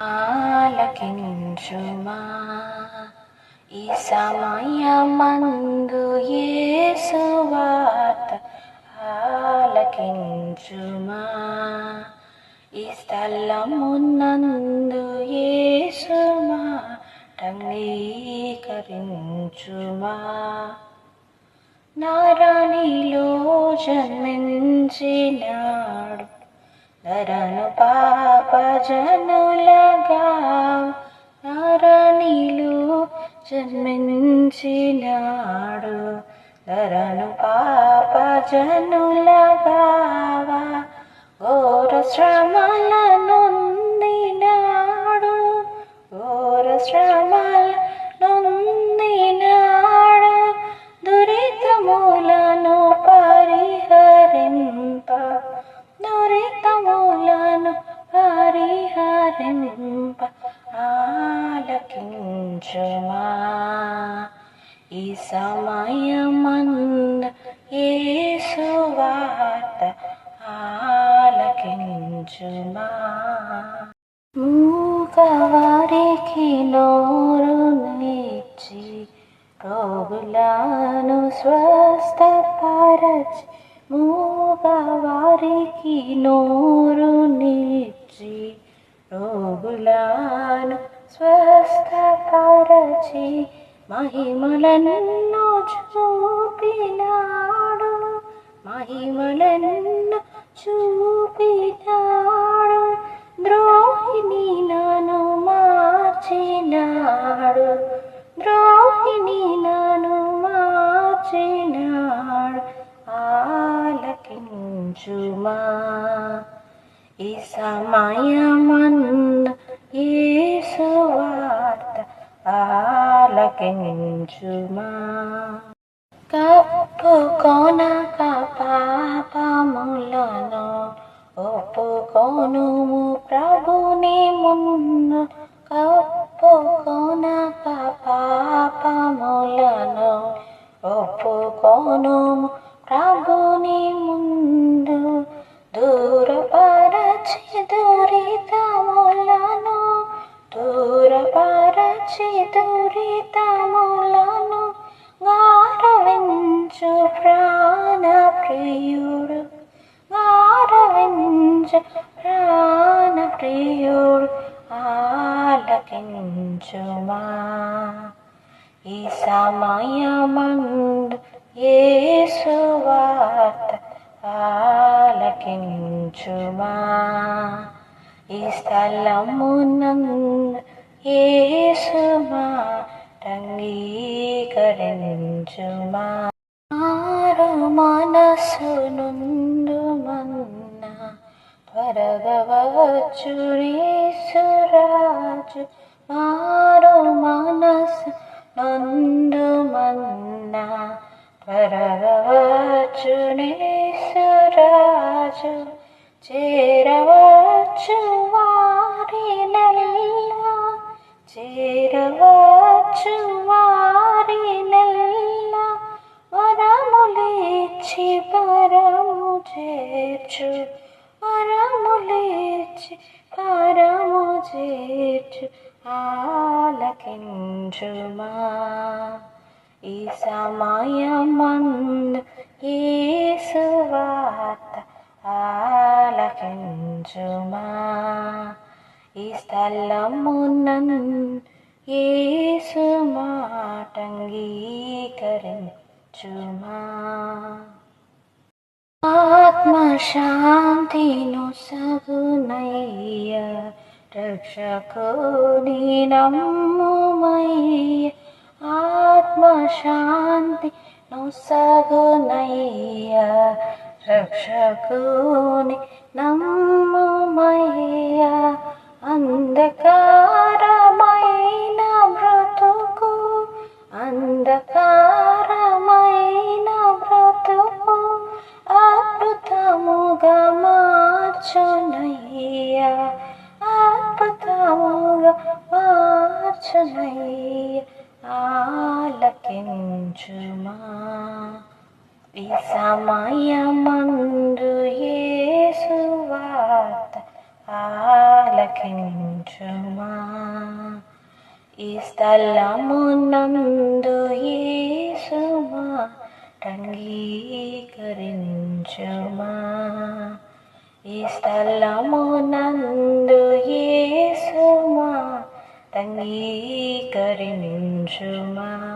ఆలకించుమా? ఈ సమయమందు యేసు వార్త ఆలకించుమా? ఈ స్థలమునందు యేసు మాటంగీకరించుమా నారాణిలో జన్మించినాడు ధరను పాప జనులగా నారాణిలో జన్మించినాడు. ధరను పాప జనులగా పరిహరింప ఆలకించుమా? ఈ సమయమంద యేసు వార్త ఆలకించుమా? మూగవారికి నోరు నిచ్చి రోగులను స్వస్థపరచి మూగవారికి నోరు నిచ్చి రోగులను స్వస్థపరచి మహిమలను చూపినాడు మహిమలను చూపినాడు ద్రోహిణి నన్ను మార్చినాడు ద్రోహిణి నన్ను మార్చినాడు ఆలకించుమా ఈ సమయమన్న యేసు వార్త ఆలకించుమా? కప్పుకొనక పాపములను ఒప్పుకొనుము ప్రభుని మున్ను కప్పుకొనక పాపములను ఒప్పుకొనుము ప్రభుని ముందు. దూరపరచి దురితములను దూరపరచి దురితములను గారవించు ప్రాణ ప్రియుడు గారవించు ప్రాణ ప్రియుడు ఆలకించుమా. ఈ సమయమందు ఏ సువార్త ఆలకించుమా? ఈ స్థలమునందు యేసు మాటంగీకరించుమా ఆరు మనసు నుండు మన్న పరగవచ్చు యేసురాజు. మారు మనసు నందు మన్న పరగవచ్చు నీ రాజు చేరవచ్చు వారినెల్లా చేరవచ్చు వారినెల్లా వరములిచ్చి పరము చేర్చు. వరములిచ్చి పరము చేర్చు. ఆలకించుమా. ఈ సమయమందు ङ्गी कर्चु मा आत्म शान्ति नु सग नय रक्षकनि न नु सग नैय रक्षकनि न अन्धकार సమయమందు యేసు ఆలకించుమా. ఈ స్థలమునందు యేసుమా అంగీకరించుమా. ఈ స్థలమునందు యేసుమా అంగీకరించుమా.